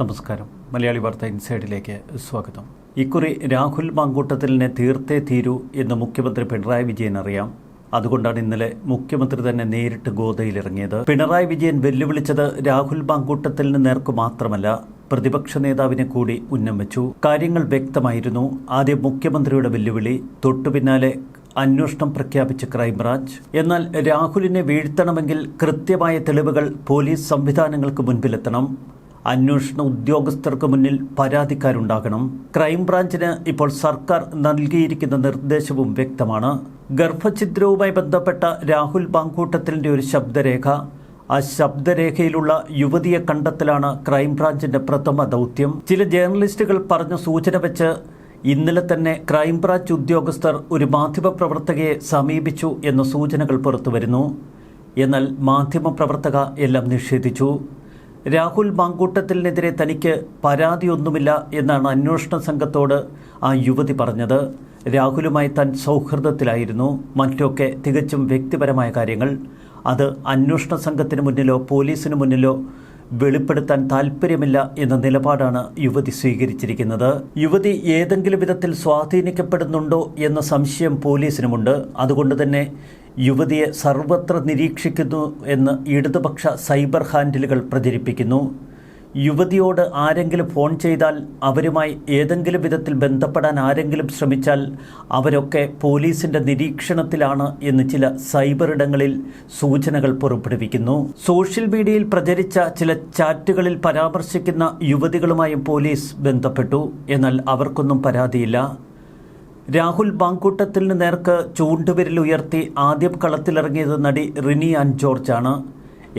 നമസ്കാരം. മലയാളി വാർത്ത ഇൻസൈഡിലേക്ക് സ്വാഗതം. ഇക്കുറി രാഹുൽ മാങ്കൂട്ടത്തിലിനെ തീർത്തേ തീരൂ എന്ന് മുഖ്യമന്ത്രി പിണറായി വിജയൻ അറിയാം. അതുകൊണ്ടാണ് ഇന്നലെ മുഖ്യമന്ത്രി തന്നെ നേരിട്ട് ഗോതയിലിറങ്ങിയത് പിണറായി വിജയൻ വെല്ലുവിളിച്ചത് രാഹുൽ മാങ്കൂട്ടത്തിന് നേർക്കു മാത്രമല്ല പ്രതിപക്ഷ നേതാവിനെ കൂടി ഉന്നം വെച്ചു. കാര്യങ്ങൾ വ്യക്തമായിരുന്നു. ആദ്യം മുഖ്യമന്ത്രിയുടെ വെല്ലുവിളി തൊട്ടുപിന്നാലെ അന്വേഷണം പ്രഖ്യാപിച്ച ക്രൈംബ്രാഞ്ച്. എന്നാൽ രാഹുലിനെ വീഴ്ത്തണമെങ്കിൽ കൃത്യമായ തെളിവുകൾ പോലീസ് സംവിധാനങ്ങൾക്ക് മുൻപിലെത്തണം. അന്വേഷണ ഉദ്യോഗസ്ഥർക്ക് മുന്നിൽ പരാതിക്കാരുണ്ടാകണം. ക്രൈംബ്രാഞ്ചിന് ഇപ്പോൾ സർക്കാർ നൽകിയിരിക്കുന്ന നിർദ്ദേശവും വ്യക്തമാണ്. ഗർഭഛിദ്രവുമായി ബന്ധപ്പെട്ട രാഹുൽ ബാങ്കൂട്ടത്തിന്റെ ഒരു ശബ്ദരേഖ. ആ ശബ്ദരേഖയിലുള്ള യുവതിയെ കണ്ടെത്തലാണ് ക്രൈംബ്രാഞ്ചിന്റെ പ്രഥമ ദൗത്യം. ചില ജേർണലിസ്റ്റുകൾ പറഞ്ഞ സൂചന വെച്ച് ഇന്നലെ തന്നെ ക്രൈംബ്രാഞ്ച് ഉദ്യോഗസ്ഥർ ഒരു മാധ്യമപ്രവർത്തകയെ സമീപിച്ചു എന്ന സൂചനകൾ പുറത്തുവരുന്നു. എന്നാൽ മാധ്യമപ്രവർത്തക എല്ലാം നിഷേധിച്ചു. രാഹുൽ മാങ്കൂട്ടത്തിനെതിരെ തനിക്ക് പരാതിയൊന്നുമില്ല എന്നാണ് അന്വേഷണ സംഘത്തോട് ആ യുവതി പറഞ്ഞത്. രാഹുലുമായി താൻ സൗഹൃദത്തിലായിരുന്നു. മറ്റൊക്കെ തികച്ചും വ്യക്തിപരമായ കാര്യങ്ങൾ. അത് അന്വേഷണ സംഘത്തിന് മുന്നിലോ പോലീസിന് മുന്നിലോ വെളിപ്പെടുത്താൻ താല്പര്യമില്ല എന്ന നിലപാടാണ് യുവതി സ്വീകരിച്ചിരിക്കുന്നത്. യുവതി ഏതെങ്കിലും വിധത്തിൽ സ്വാധീനിക്കപ്പെടുന്നുണ്ടോ എന്ന സംശയം പോലീസിനുമുണ്ട്. അതുകൊണ്ട് തന്നെ യുവതിയെ സർവത്ര നിരീക്ഷിക്കുന്നു എന്ന് ഇടതുപക്ഷ സൈബർ ഹാൻഡിലുകൾ പ്രചരിപ്പിക്കുന്നു. യുവതിയോട് ആരെങ്കിലും ഫോൺ ചെയ്താൽ അവരുമായി ഏതെങ്കിലും വിധത്തിൽ ബന്ധപ്പെടാൻ ആരെങ്കിലും ശ്രമിച്ചാൽ അവരൊക്കെ പോലീസിന്റെ നിരീക്ഷണത്തിലാണ് എന്ന് ചില സൈബർ ഇടങ്ങളിൽ സൂചനകൾ പുറപ്പെടുവിക്കുന്നു. സോഷ്യൽ മീഡിയയിൽ പ്രചരിച്ച ചില ചാറ്റുകളിൽ പരാമർശിക്കുന്ന യുവതികളുമായും പോലീസ് ബന്ധപ്പെട്ടു. എന്നാൽ അവർക്കൊന്നും പരാതിയില്ല. രാഹുൽ ബാങ്കൂട്ടത്തിന് നേർക്ക് ചൂണ്ടുവിരൽ ഉയർത്തി ആദ്യം കളത്തിലിറങ്ങിയത് നടി റിനി ആൻ ജോർജ് ആണ്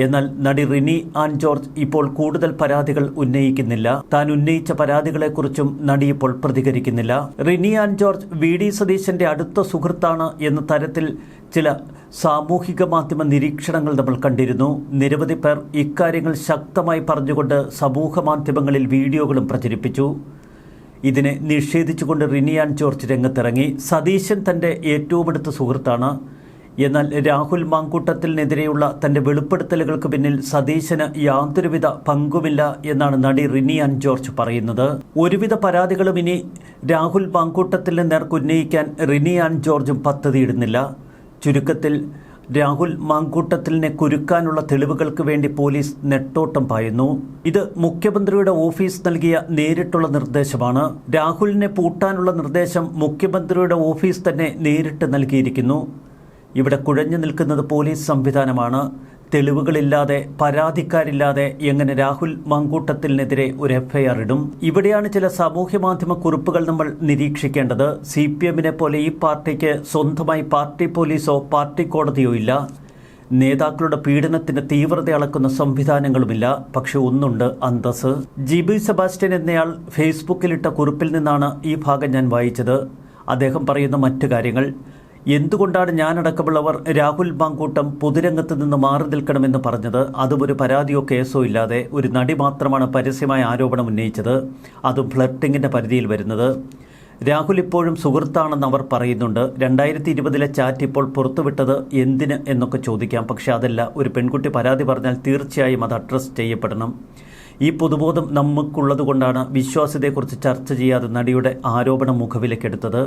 എന്നാൽ നടി റിനി ആൻ ജോർജ് ഇപ്പോൾ കൂടുതൽ പരാതികൾ ഉന്നയിക്കുന്നില്ല. താൻ ഉന്നയിച്ച പരാതികളെക്കുറിച്ചും നടി ഇപ്പോൾ പ്രതികരിക്കുന്നില്ല. Rini an George V D സതീശന്റെ അടുത്ത സുഹൃത്താണ് എന്ന തരത്തിൽ ചില സാമൂഹിക മാധ്യമ നിരീക്ഷണങ്ങൾ നമ്മൾ കണ്ടിരുന്നു. നിരവധി പേർ ഇക്കാര്യങ്ങൾ ശക്തമായി പറഞ്ഞുകൊണ്ട് സമൂഹ മാധ്യമങ്ങളിൽ വീഡിയോകളും പ്രചരിപ്പിച്ചു. ഇതിനെ നിഷേധിച്ചുകൊണ്ട് റിനിയാൻ ജോർജ് രംഗത്തിറങ്ങി. സതീശൻ തന്റെ ഏറ്റവും അടുത്ത സുഹൃത്താണ്. എന്നാൽ രാഹുൽ മാങ്കൂട്ടത്തിനെതിരെയുള്ള തന്റെ വെളിപ്പെടുത്തലുകൾക്ക് പിന്നിൽ സതീശന് യാതൊരുവിധ പങ്കുമില്ല എന്നാണ് നടി റിനിയാൻ ജോർജ് പറയുന്നത്. ഒരുവിധ പരാതികളും ഇനി രാഹുൽ മാങ്കൂട്ടത്തിന് നേർക്കുന്നയിക്കാൻ റിനിയാൻ ജോർജും പദ്ധതിയിടുന്നില്ല. ചുരുക്കത്തിൽ രാഹുൽ മാങ്കൂട്ടത്തിലിനെ കുരുക്കാനുള്ള തെളിവുകൾക്ക് വേണ്ടി പോലീസ് നെട്ടോട്ടം പായുന്നു. ഇത് മുഖ്യമന്ത്രിയുടെ ഓഫീസ് നൽകിയ നേരിട്ടുള്ള നിർദ്ദേശമാണ്. രാഹുലിനെ പൂട്ടാനുള്ള നിർദ്ദേശം മുഖ്യമന്ത്രിയുടെ ഓഫീസ് തന്നെ നേരിട്ട് നൽകിയിരിക്കുന്നു. ഇവിടെ കുഴഞ്ഞു നിൽക്കുന്നത് പോലീസ് സംവിധാനമാണ്. തെളിവുകളില്ലാതെ പരാതിക്കാരില്ലാതെ എങ്ങനെ രാഹുൽ മങ്കൂട്ടത്തിനെതിരെ ഒരു എഫ്ഐആർ ഇടും? ഇവിടെയാണ് ചില സാമൂഹ്യ മാധ്യമ കുറിപ്പുകൾ നമ്മൾ നിരീക്ഷിക്കേണ്ടത്. സി പി എമ്മിനെ പോലെ ഈ പാർട്ടിക്ക് സ്വന്തമായി പാർട്ടി പോലീസോ പാർട്ടി കോടതിയോ ഇല്ല. നേതാക്കളുടെ പീഡനത്തിന്റെ തീവ്രത അളക്കുന്ന സംവിധാനങ്ങളുമില്ല. പക്ഷെ ഒന്നുണ്ട് അന്തസ് ജിബി സെബാസ്റ്റ്യൻ എന്നയാൾ ഫേസ്ബുക്കിലിട്ട കുറിപ്പിൽ നിന്നാണ് ഈ ഭാഗം ഞാൻ വായിച്ചത്. അദ്ദേഹം പറയുന്ന മറ്റു കാര്യങ്ങൾ. എന്തുകൊണ്ടാണ് ഞാനടക്കമുള്ളവർ രാഹുൽ ബാങ്കൂട്ടം പൊതുരംഗത്ത് നിന്ന് മാറി നിൽക്കണമെന്ന് പറഞ്ഞത്? അതും ഒരു പരാതിയോ കേസോ ഇല്ലാതെ ഒരു നടി മാത്രമാണ് പരസ്യമായ ആരോപണം ഉന്നയിച്ചത്. അതും ഫ്ലർട്ടിങ്ങിന്റെ പരിധിയിൽ വരുന്നത്. രാഹുൽ ഇപ്പോഴും സുഹൃത്താണെന്ന് അവർ പറയുന്നുണ്ട്. രണ്ടായിരത്തി ഇരുപതിലെ ചാറ്റ് ഇപ്പോൾ പുറത്തുവിട്ടത് എന്തിന് എന്നൊക്കെ ചോദിക്കാം. പക്ഷെ അതല്ല ഒരു പെൺകുട്ടി പരാതി പറഞ്ഞാൽ തീർച്ചയായും അത് അഡ്രസ്സ് ചെയ്യപ്പെടണം. ഈ പൊതുബോധം നമുക്കുള്ളതുകൊണ്ടാണ് വിശ്വാസ്യതയെക്കുറിച്ച് ചർച്ച ചെയ്യാതെ നടിയുടെ ആരോപണം മുഖവിലക്കെടുത്തത്.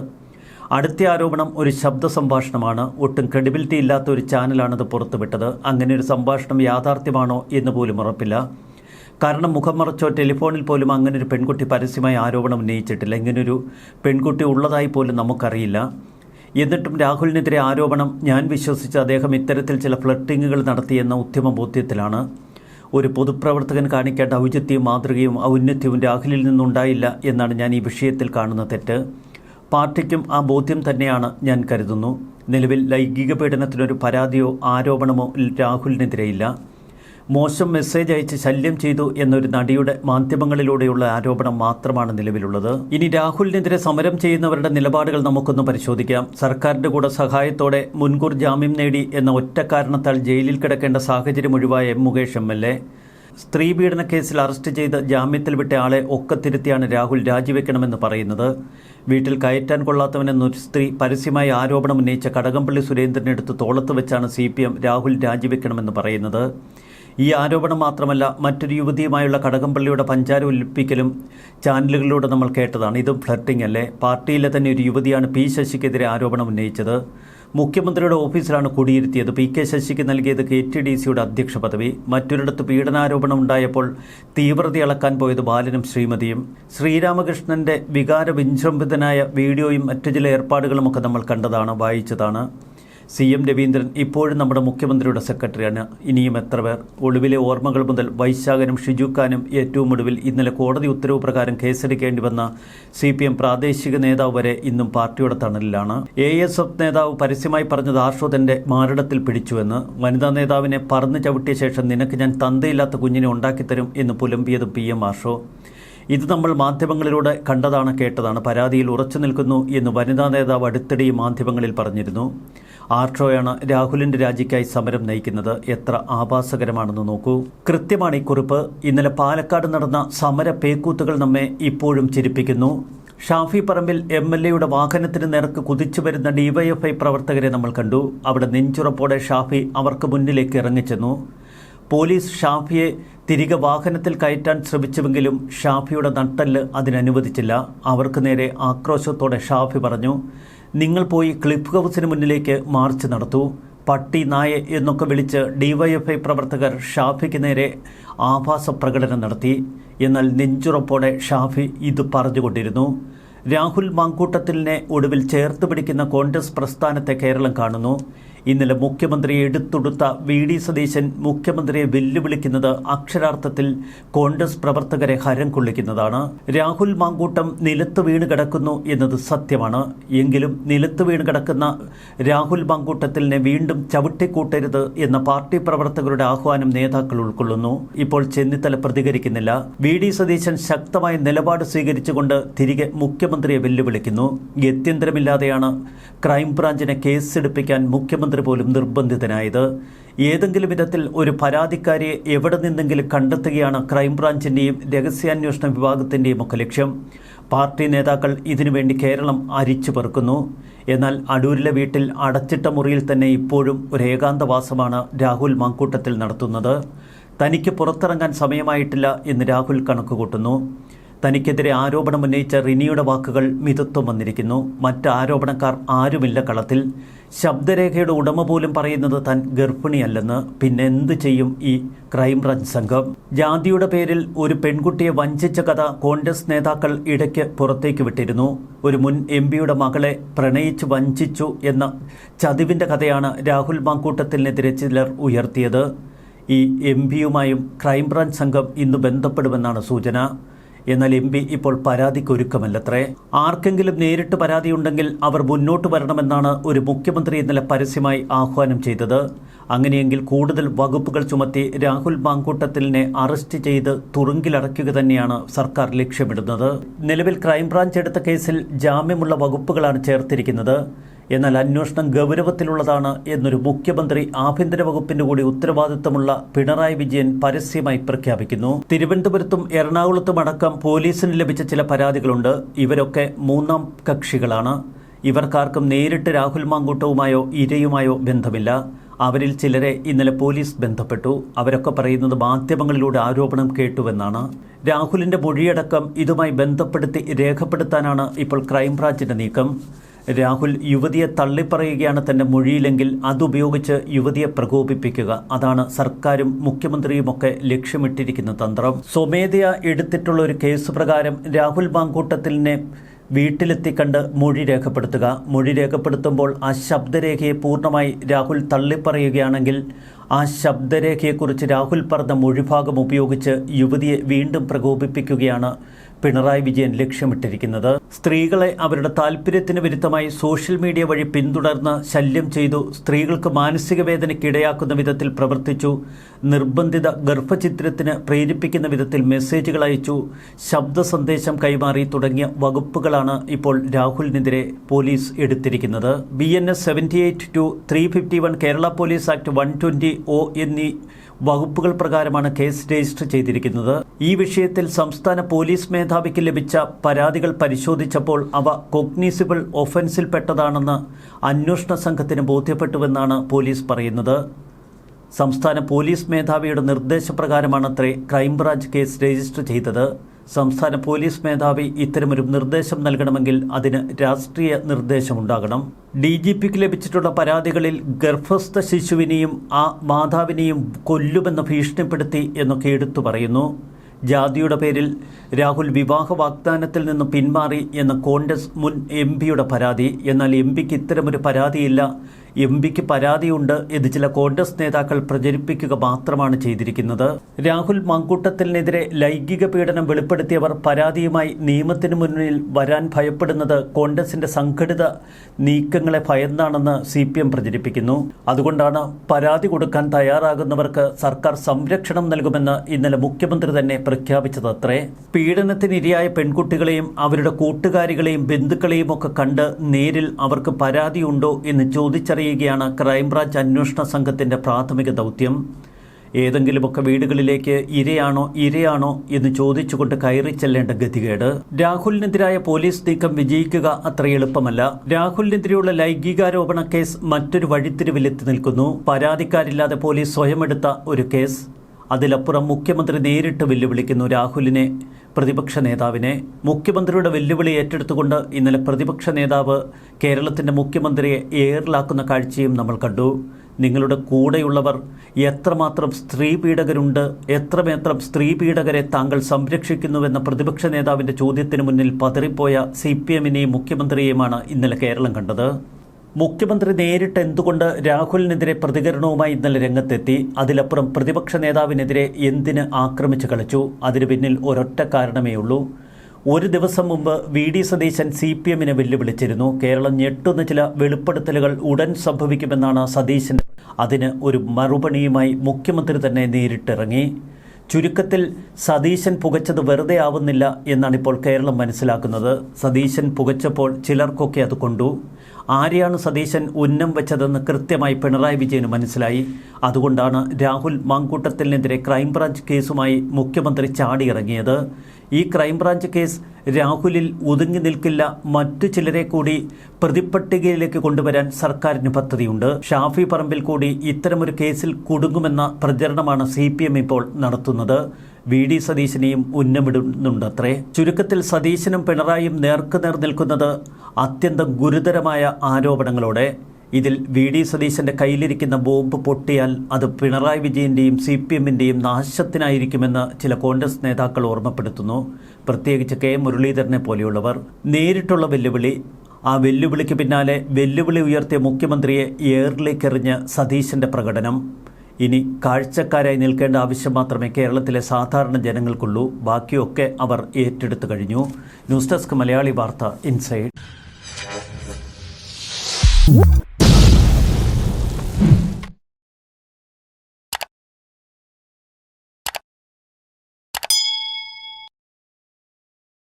അടുത്ത ആരോപണം ഒരു ശബ്ദ സംഭാഷണമാണ്. ഒട്ടും ക്രെഡിബിലിറ്റി ഇല്ലാത്ത ഒരു ചാനലാണത് പുറത്തുവിട്ടത്. അങ്ങനെ ഒരു സംഭാഷണം യാഥാർത്ഥ്യമാണോ എന്ന് പോലും ഉറപ്പില്ല. കാരണം മുഖം മറച്ചോ ടെലിഫോണിൽ പോലും അങ്ങനെ ഒരു പെൺകുട്ടി പരസ്യമായി ആരോപണം ഉന്നയിച്ചിട്ടില്ല. ഇങ്ങനൊരു പെൺകുട്ടി ഉള്ളതായി പോലും നമുക്കറിയില്ല. എന്നിട്ടും രാഹുലിനെതിരെ ആരോപണം ഞാൻ വിശ്വസിച്ച് അദ്ദേഹം ഇത്തരത്തിൽ ചില ഫ്ലട്ടിങ്ങുകൾ നടത്തിയെന്ന ഉദ്യമ ബോധ്യത്തിലാണ്. ഒരു പൊതുപ്രവർത്തകൻ കാണിക്കേണ്ട ഔചിത്യവും മാതൃകയും ഔന്നത്യവും രാഹുലിൽ നിന്നുണ്ടായില്ല എന്നാണ് ഞാൻ ഈ വിഷയത്തിൽ കാണുന്ന തെറ്റ്. പാർട്ടിക്കും ആ ബോധ്യം തന്നെയാണ് ഞാൻ കരുതുന്നു. നിലവിൽ ലൈംഗിക പീഡനത്തിനൊരു പരാതിയോ ആരോപണമോ രാഹുലിനെതിരെയില്ല. മോശം മെസ്സേജ് അയച്ച് ശല്യം ചെയ്തു എന്നൊരു നടിയുടെ മാധ്യമങ്ങളിലൂടെയുള്ള ആരോപണം മാത്രമാണ് നിലവിലുള്ളത്. ഇനി രാഹുലിനെതിരെ സമരം ചെയ്യുന്നവരുടെ നിലപാടുകൾ നമുക്കൊന്ന് പരിശോധിക്കാം. സർക്കാരിന്റെ കൂടെ സഹായത്തോടെ മുൻകൂർ ജാമ്യം നേടി എന്ന ഒറ്റ കാരണത്താൽ ജയിലിൽ കിടക്കേണ്ട സാഹചര്യം ഒഴിവായ M Mukesh M L A. സ്ത്രീ പീഡന കേസിൽ അറസ്റ്റ് ചെയ്ത് ജാമ്യത്തിൽ വിട്ട ആളെ ഒക്കത്തിരുത്തിയാണ് രാഹുൽ രാജിവെക്കണമെന്ന് പറയുന്നത്. വീട്ടിൽ കയറ്റാൻ കൊള്ളാത്തവനെന്നൊരു സ്ത്രീ പരസ്യമായി ആരോപണം ഉന്നയിച്ച കടകംപള്ളി സുരേന്ദ്രനെടുത്ത് തോളത്ത് വെച്ചാണ് സി പി എം രാഹുൽ രാജിവെക്കണമെന്ന് പറയുന്നത്. ഈ ആരോപണം മാത്രമല്ല മറ്റൊരു യുവതിയുമായുള്ള കടകംപള്ളിയുടെ പഞ്ചാര ഒലിപ്പിക്കലും ചാനലുകളിലൂടെ നമ്മൾ കേട്ടതാണ്. ഇതും ഫ്ലർട്ടിംഗ് അല്ലേ? പാർട്ടിയിലെ തന്നെ ഒരു യുവതിയാണ് പി ശശിക്കെതിരെ ആരോപണം ഉന്നയിച്ചത്. മുഖ്യമന്ത്രിയുടെ ഓഫീസിലാണ് കുടിയിരുത്തിയത്. പി കെ ശശിക്ക് നൽകിയത് കെ ടി ഡി സിയുടെ അധ്യക്ഷ പദവി. മറ്റൊരിടത്ത് പീഡനാരോപണം ഉണ്ടായപ്പോൾ തീവ്രത അളക്കാൻ പോയത് ബാലനും ശ്രീമതിയും. ശ്രീരാമകൃഷ്ണന്റെ വികാര വിജൃംഭിതനായ വീഡിയോയും മറ്റു ചില ഏർപ്പാടുകളുമൊക്കെ നമ്മൾ കണ്ടതാണ് വായിച്ചതാണ്. സി എം രവീന്ദ്രൻ ഇപ്പോഴും നമ്മുടെ മുഖ്യമന്ത്രിയുടെ സെക്രട്ടറിയാണ്. ഇനിയും എത്ര പേർ? ഒളിവിലെ ഓർമ്മകൾ മുതൽ വൈശാഖനും ഷിജുഖാനും ഏറ്റവും ഒടുവിൽ ഇന്നലെ കോടതി ഉത്തരവ് പ്രകാരം കേസെടുക്കേണ്ടി വന്ന സി പി എം പ്രാദേശിക നേതാവ് വരെ ഇന്നും പാർട്ടിയുടെ തണലിലാണ്. എ എസ് എഫ് നേതാവ് പരസ്യമായി പറഞ്ഞത് ആർഷോദന്റെ മാരടത്തിൽ പിടിച്ചുവെന്ന്. വനിതാ നേതാവിനെ പറന്ന് ചവിട്ടിയ ശേഷം നിനക്ക് ഞാൻ തന്തയില്ലാത്ത കുഞ്ഞിനെ ഉണ്ടാക്കിത്തരും എന്ന് പുലമ്പിയത് പി എം ആർഷോ. ഇത് നമ്മൾ മാധ്യമങ്ങളിലൂടെ കണ്ടതാണ് കേട്ടതാണ് പരാതിയിൽ ഉറച്ചു നിൽക്കുന്നു എന്ന് വനിതാ നേതാവ് അടുത്തിടെ മാധ്യമങ്ങളിൽ പറഞ്ഞിരുന്നു. ആർട്രോയാണ് രാഹുലിന്റെ രാജിക്കായി സമരം നയിക്കുന്നത് എത്ര ആഭാസകരമാണെന്ന് നോക്കൂ. കൃത്യമാണ് ഈ കുറിപ്പ്. ഇന്നലെ പാലക്കാട് നടന്ന സമര പേക്കൂത്തുകൾ നമ്മെ ഇപ്പോഴും ചിരിപ്പിക്കുന്നു. ഷാഫി പറമ്പിൽ എം എൽ എയുടെ വാഹനത്തിന് നേർക്ക് കുതിച്ചു വരുന്ന ഡിവൈഎഫ്ഐ പ്രവർത്തകരെ നമ്മൾ കണ്ടു. അവിടെ നെഞ്ചുറപ്പോടെ ഷാഫി അവർക്ക് മുന്നിലേക്ക് ഇറങ്ങിച്ചെന്നു പോലീസ് ഷാഫിയെ തിരികെ വാഹനത്തിൽ കയറ്റാൻ ശ്രമിച്ചുവെങ്കിലും ഷാഫിയുടെ നട്ടൽ അതിനനുവദിച്ചില്ല. അവർക്ക് നേരെ ആക്രോശത്തോടെ ഷാഫി പറഞ്ഞു നിങ്ങൾ പോയി ക്ലിഫ് ഹൗസിന് മുന്നിലേക്ക് മാർച്ച് നടത്തൂ. പട്ടി നായ എന്നൊക്കെ വിളിച്ച് ഡിവൈഎഫ്ഐ പ്രവർത്തകർ ഷാഫിക്ക് നേരെ ആഭാസ പ്രകടനം നടത്തി. എന്നാൽ നെഞ്ചുറപ്പോടെ ഷാഫി ഇത് പറഞ്ഞുകൊണ്ടിരുന്നു. രാഹുൽ മാങ്കൂട്ടത്തിലിനെ ഒടുവിൽ ചേർത്ത് പിടിക്കുന്ന കോൺഗ്രസ് പ്രസ്ഥാനത്തെ കേരളം കാണുന്നു. ഇന്നലെ മുഖ്യമന്ത്രി എടുത്തൊടുത്ത വി ഡി സതീശൻ മുഖ്യമന്ത്രിയെ വെല്ലുവിളിക്കുന്നത് അക്ഷരാർത്ഥത്തിൽ കോൺഗ്രസ് പ്രവർത്തകരെ ഹരം കൊള്ളിക്കുന്നതാണ്. രാഹുൽ മാങ്കൂട്ടം നിലത്ത് വീണ് കിടക്കുന്നു എന്നത് സത്യമാണ്. എങ്കിലും നിലത്ത് വീണ് കിടക്കുന്ന രാഹുൽ മാങ്കൂട്ടത്തിനെ വീണ്ടും ചവിട്ടിക്കൂട്ടരുത് എന്ന പാർട്ടി പ്രവർത്തകരുടെ ആഹ്വാനം നേതാക്കൾ ഉൾക്കൊള്ളുന്നു. ഇപ്പോൾ ചെന്നിത്തല പ്രതികരിക്കുന്നില്ല. വി ഡി സതീശൻ ശക്തമായ നിലപാട് സ്വീകരിച്ചുകൊണ്ട് തിരികെ മുഖ്യമന്ത്രിയെ വെല്ലുവിളിക്കുന്നു. ഗത്യന്തരമില്ലാതെയാണ് ക്രൈംബ്രാഞ്ചിനെ കേസെടുപ്പിക്കാൻ മുഖ്യമന്ത്രി പോലും നിർബന്ധിതനായത്. ഏതെങ്കിലും വിധത്തിൽ ഒരു പരാതിക്കാരിയെ എവിടെ നിന്നെങ്കിലും കണ്ടെത്തുകയാണ് ക്രൈംബ്രാഞ്ചിന്റെയും രഹസ്യാന്വേഷണ വിഭാഗത്തിന്റെയും ഒക്കെ ലക്ഷ്യം. പാർട്ടി നേതാക്കൾ ഇതിനുവേണ്ടി കേരളം അരിച്ചു പെറുക്കുന്നു. എന്നാൽ അടൂരിലെ വീട്ടിൽ അടച്ചിട്ട മുറിയിൽ തന്നെ ഇപ്പോഴും ഒരു ഏകാന്തവാസമാണ് രാഹുൽ മാങ്കൂട്ടത്തിൽ നടത്തുന്നത്. തനിക്ക് പുറത്തിറങ്ങാൻ സമയമായിട്ടില്ല എന്ന് രാഹുൽ കണക്കുകൂട്ടുന്നു. തനിക്കെതിരെ ആരോപണം ഉന്നയിച്ച റിനിയുടെ വാക്കുകൾ മിതത്വം വന്നിരിക്കുന്നു. മറ്റ് ആരോപണക്കാർ ആരുമില്ല കളത്തിൽ. ശബ്ദരേഖയുടെ ഉടമ പോലും പറയുന്നത് താൻ ഗർഭിണിയല്ലെന്ന്. പിന്നെ എന്ത് ചെയ്യും ഈ ക്രൈംബ്രാഞ്ച് സംഘം? ജാതിയുടെ പേരിൽ ഒരു പെൺകുട്ടിയെ വഞ്ചിച്ച കഥ കോൺഗ്രസ് നേതാക്കൾ ഇടയ്ക്ക് പുറത്തേക്ക് വിട്ടിരുന്നു. ഒരു മുൻ എം പിയുടെ മകളെ പ്രണയിച്ചു വഞ്ചിച്ചു എന്ന ചതിവിന്റെ കഥയാണ് രാഹുൽ മാങ്കൂട്ടത്തിനെതിരെ ചിലർ ഉയർത്തിയത്. ഈ എം പിയുമായും ക്രൈംബ്രാഞ്ച് സംഘം ഇന്ന് ബന്ധപ്പെടുമെന്നാണ് സൂചന. എന്നാൽ എം പി ഇപ്പോൾ പരാതിക്കൊരുക്കമല്ലത്രേ ആർക്കെങ്കിലും നേരിട്ട് പരാതിയുണ്ടെങ്കിൽ അവർ മുന്നോട്ട് വരണമെന്നാണ് ഒരു മുഖ്യമന്ത്രി ഇന്നലെ പരസ്യമായി ആഹ്വാനം ചെയ്തത്. അങ്ങനെയെങ്കിൽ കൂടുതൽ വകുപ്പുകൾ ചുമത്തി രാഹുൽ മാങ്കൂട്ടത്തിലിനെ അറസ്റ്റ് ചെയ്ത് തുറുങ്കിലടയ്ക്കുക തന്നെയാണ് സർക്കാർ ലക്ഷ്യമിടുന്നത്. നിലവിൽ ക്രൈംബ്രാഞ്ച് എടുത്ത കേസിൽ ജാമ്യമുള്ള വകുപ്പുകളാണ് ചേർത്തിരിക്കുന്നത്. എന്നാൽ അന്വേഷണം ഗൗരവത്തിലുള്ളതാണ് എന്നൊരു മുഖ്യമന്ത്രി ആഭ്യന്തര വകുപ്പിന്റെ കൂടി ഉത്തരവാദിത്തമുള്ള പിണറായി വിജയൻ പരസ്യമായി പ്രഖ്യാപിക്കുന്നു. തിരുവനന്തപുരത്തും എറണാകുളത്തും അടക്കം പോലീസിന് ലഭിച്ച ചില പരാതികളുണ്ട്. ഇവരൊക്കെ മൂന്നാം കക്ഷികളാണ്. ഇവർക്കാർക്കും നേരിട്ട് രാഹുൽ മാങ്കൂട്ടവുമായോ ഇരയുമായോ ബന്ധമില്ല. അവരിൽ ചിലരെ ഇന്നലെ പോലീസ് ബന്ധപ്പെട്ടു. അവരൊക്കെ പറയുന്നത് മാധ്യമങ്ങളിലൂടെ ആരോപണം കേട്ടുവെന്നാണ്. രാഹുലിന്റെ മൊഴിയടക്കം ഇതുമായി ബന്ധപ്പെടുത്തി രേഖപ്പെടുത്താനാണ് ഇപ്പോൾ ക്രൈംബ്രാഞ്ചിന്റെ നീക്കം. രാഹുൽ യുവതിയെ തള്ളിപ്പറയുകയാണ് തന്റെ മൊഴിയിലെങ്കിൽ അതുപയോഗിച്ച് യുവതിയെ പ്രകോപിപ്പിക്കുക. അതാണ് സർക്കാരും മുഖ്യമന്ത്രിയുമൊക്കെ ലക്ഷ്യമിട്ടിരിക്കുന്ന തന്ത്രം. സ്വമേധയ എടുത്തിട്ടുള്ള ഒരു കേസ് പ്രകാരം രാഹുൽ മാങ്കൂട്ടത്തിലിനെ വീട്ടിലെത്തിക്കണ്ട് മൊഴി രേഖപ്പെടുത്തുക. മൊഴി രേഖപ്പെടുത്തുമ്പോൾ ആ ശബ്ദരേഖയെ പൂർണമായി രാഹുൽ തള്ളിപ്പറയുകയാണെങ്കിൽ ആ ശബ്ദരേഖയെക്കുറിച്ച് രാഹുൽ പറഞ്ഞ മൊഴിഭാഗം ഉപയോഗിച്ച് യുവതിയെ വീണ്ടും പ്രകോപിപ്പിക്കുകയാണ് പിണറായി വിജയൻ ലക്ഷ്യമിട്ടിരിക്കുന്നത്. സ്ത്രീകളെ അവരുടെ താല്പര്യത്തിന് വിരുദ്ധമായി സോഷ്യൽ മീഡിയ വഴി പിന്തുടർന്ന് ശല്യം ചെയ്തു. സ്ത്രീകൾക്ക് മാനസിക വേദനയ്ക്ക് ഇടയാക്കുന്ന വിധത്തിൽ പ്രവർത്തിച്ചു. നിർബന്ധിത ഗർഭചിത്രത്തിന് പ്രേരിപ്പിക്കുന്ന വിധത്തിൽ മെസ്സേജുകൾ അയച്ചു. ശബ്ദ സന്ദേശം കൈമാറി തുടങ്ങിയ വകുപ്പുകളാണ് ഇപ്പോൾ രാഹുലിനെതിരെ പോലീസ് എടുത്തിരിക്കുന്നത്. B N S seventy eight two three fifty one Kerala police act one twenty O എന്നീ വകുപ്പുകൾ പ്രകാരമാണ് കേസ് രജിസ്റ്റർ ചെയ്തിരിക്കുന്നത്. ഈ വിഷയത്തിൽ സംസ്ഥാന പോലീസ് മേധാവിക്ക് ലഭിച്ച പരാതികൾ പരിശോധിച്ചപ്പോൾ അവ കൊഗ്നീസിബിൾ ഒഫൻസിൽപ്പെട്ടതാണെന്ന് അന്വേഷണ സംഘത്തിന് ബോധ്യപ്പെട്ടുവെന്നാണ് പോലീസ് പറയുന്നത്. സംസ്ഥാന പോലീസ് മേധാവിയുടെ നിർദ്ദേശപ്രകാരമാണത്രേ ക്രൈംബ്രാഞ്ച് കേസ് രജിസ്റ്റർ ചെയ്തത്. സംസ്ഥാന പോലീസ് മേധാവി ഇത്തരമൊരു നിർദ്ദേശം നൽകണമെങ്കിൽ അതിന് രാഷ്ട്രീയ നിർദ്ദേശമുണ്ടാകണം. ഡി ജി പിക്ക് ലഭിച്ചിട്ടുള്ള പരാതികളിൽ ഗർഭസ്ഥ ശിശുവിനെയും ആ മാതാവിനെയും കൊല്ലുമെന്ന് ഭീഷണിപ്പെടുത്തി എന്നൊക്കെ എടുത്തു പറയുന്നു. ജാതിയുടെ പേരിൽ രാഹുൽ വിവാഹ വാഗ്ദാനത്തിൽ നിന്ന് പിന്മാറി എന്ന കോൺഗ്രസ് മുൻ എം പിയുടെ പരാതി. എന്നാൽ എം പിക്ക് ഇത്തരമൊരു പരാതിയില്ല എം പിക്ക് പരാതിയുണ്ട് എന്ന് ചില കോൺഗ്രസ് നേതാക്കൾ പ്രചരിപ്പിക്കുക മാത്രമാണ് ചെയ്തിരിക്കുന്നത്. രാഹുൽ മങ്കൂട്ടത്തിനെതിരെ ലൈംഗിക പീഡനം വെളിപ്പെടുത്തിയവർ പരാതിയുമായി നിയമത്തിന് മുന്നിൽ വരാൻ ഭയപ്പെടുന്നത് കോൺഗ്രസിന്റെ സംഘടിത നീക്കങ്ങളെ ഭയന്നാണെന്ന് സി പ്രചരിപ്പിക്കുന്നു. അതുകൊണ്ടാണ് പരാതി കൊടുക്കാൻ തയ്യാറാകുന്നവർക്ക് സർക്കാർ സംരക്ഷണം നൽകുമെന്ന് ഇന്നലെ മുഖ്യമന്ത്രി തന്നെ പ്രഖ്യാപിച്ചതത്രേ. പീഡനത്തിനിരയായ പെൺകുട്ടികളെയും അവരുടെ കൂട്ടുകാരികളെയും ബന്ധുക്കളെയും ഒക്കെ കണ്ട് നേരിൽ അവർക്ക് പരാതിയുണ്ടോ എന്ന് ചോദിച്ചറിയുകയാണ് ക്രൈംബ്രാഞ്ച് അന്വേഷണ സംഘത്തിന്റെ പ്രാഥമിക ദൗത്യം. ഏതെങ്കിലുമൊക്കെ വീടുകളിലേക്ക് ഇരയാണോ ഇരയാണോ എന്ന് ചോദിച്ചുകൊണ്ട് കയറി ചെല്ലേണ്ട ഗതികേട്. രാഹുലിനെതിരായ പോലീസ് നീക്കം വിജയിക്കുക അത്ര എളുപ്പമല്ല. രാഹുലിനെതിരെയുള്ള ലൈംഗികാരോപണ കേസ് മറ്റൊരു വഴിത്തിരിവിലെത്തി നിൽക്കുന്നു. പരാതിക്കാരില്ലാതെ പോലീസ് സ്വയമെടുത്ത ഒരു കേസ്. അതിലപ്പുറം മുഖ്യമന്ത്രി നേരിട്ട് വെല്ലുവിളിക്കുന്നു രാഹുലിനെ. പ്രതിപക്ഷ നേതാവിനെ. മുഖ്യമന്ത്രിയുടെ വെല്ലുവിളി ഏറ്റെടുത്തുകൊണ്ട് ഇന്നലെ പ്രതിപക്ഷ നേതാവ് കേരളത്തിന്റെ മുഖ്യമന്ത്രിയെ ഏറിലാക്കുന്ന കാഴ്ചയും നമ്മൾ കണ്ടു. നിങ്ങളുടെ കൂടെയുള്ളവർ എത്രമാത്രം സ്ത്രീ പീഡകരുണ്ട് എത്രമാത്രം സ്ത്രീ പീഡകരെ താങ്കൾ സംരക്ഷിക്കുന്നുവെന്ന പ്രതിപക്ഷ നേതാവിന്റെ ചോദ്യത്തിന് മുന്നിൽ പതറിപ്പോയ സി പി എമ്മിനെയും മുഖ്യമന്ത്രിയെയുമാണ് ഇന്നലെ കേരളം കണ്ടത്. മുഖ്യമന്ത്രി നേരിട്ട് എന്തുകൊണ്ട് രാഹുലിനെതിരെ പ്രതികരണവുമായി ഇന്നലെ രംഗത്തെത്തി? അതിലപ്പുറം പ്രതിപക്ഷ നേതാവിനെതിരെ എന്തിന് ആക്രമിച്ചു കളിച്ചു? അതിനു പിന്നിൽ ഒരൊറ്റ കാരണമേ ഉള്ളൂ. ഒരു ദിവസം മുമ്പ് V D Satheesan C P എമ്മിനെ വെല്ലുവിളിച്ചിരുന്നു. കേരളം ഞെട്ടുന്ന ചില വെളിപ്പെടുത്തലുകൾ ഉടൻ സംഭവിക്കുമെന്നാണ് സതീശൻ അതിന് ഒരു മറുപടിയുമായി മുഖ്യമന്ത്രി തന്നെ നേരിട്ടിറങ്ങി. ചുരുക്കത്തിൽ സതീശൻ പുകച്ചത് വെറുതെ ആവുന്നില്ല എന്നാണ് ഇപ്പോൾ കേരളം മനസ്സിലാക്കുന്നത്. സതീശൻ പുകച്ചപ്പോൾ ചിലർക്കൊക്കെ അത് കൊണ്ടു. ആരെയാണ് സതീശൻ ഉന്നം വെച്ചതെന്ന് കൃത്യമായി പിണറായി വിജയന് മനസ്സിലായി. അതുകൊണ്ടാണ് രാഹുൽ മാങ്കൂട്ടത്തിനെതിരെ ക്രൈംബ്രാഞ്ച് കേസുമായി മുഖ്യമന്ത്രി ചാടിയിറങ്ങിയത്. ഈ ക്രൈംബ്രാഞ്ച് കേസ് രാഹുലിൽ ഒതുങ്ങി നിൽക്കില്ല. മറ്റു ചിലരെ കൂടി പ്രതിപ്പട്ടികയിലേക്ക് കൊണ്ടുവരാൻ സർക്കാരിന് പദ്ധതിയുണ്ട്. ഷാഫി പറമ്പിൽ കൂടി ഇത്തരമൊരു കേസിൽ കുടുങ്ങുമെന്ന പ്രചരണമാണ് സി ഇപ്പോൾ നടത്തുന്നത്. വി ഡി സതീശനെയും ഉന്നമിടുന്നുണ്ടത്രേ. ചുരുക്കത്തിൽ സതീശനും പിണറായിയും നേർക്കുനേർ നിൽക്കുന്നത് അത്യന്തം ഗുരുതരമായ ആരോപണങ്ങളോടെ. ഇതിൽ വി ഡി സതീശന്റെ കയ്യിലിരിക്കുന്ന ബോംബ് പൊട്ടിയാൽ അത് പിണറായി വിജയന്റെയും സി പി എമ്മിന്റെയും നാശത്തിനായിരിക്കുമെന്ന് ചില കോൺഗ്രസ് നേതാക്കൾ ഓർമ്മപ്പെടുത്തുന്നു. പ്രത്യേകിച്ച് കെ മുരളീധരനെ പോലെയുള്ളവർ. നേരിട്ടുള്ള വെല്ലുവിളി. ആ വെല്ലുവിളിക്ക് പിന്നാലെ വെല്ലുവിളി ഉയർത്തിയ മുഖ്യമന്ത്രിയെ എയറിലേക്ക് എറിഞ്ഞ് സതീശന്റെ പ്രകടനം. ഇനി കാഴ്ചക്കാരായി നിൽക്കേണ്ട ആവശ്യം മാത്രമേ കേരളത്തിലെ സാധാരണ ജനങ്ങൾക്കുള്ളൂ. ബാക്കിയൊക്കെ അവർ ഏറ്റെടുത്തു കഴിഞ്ഞു. ന്യൂസ് ഡെസ്ക് മലയാളി വാർത്ത ഇൻസൈഡ്.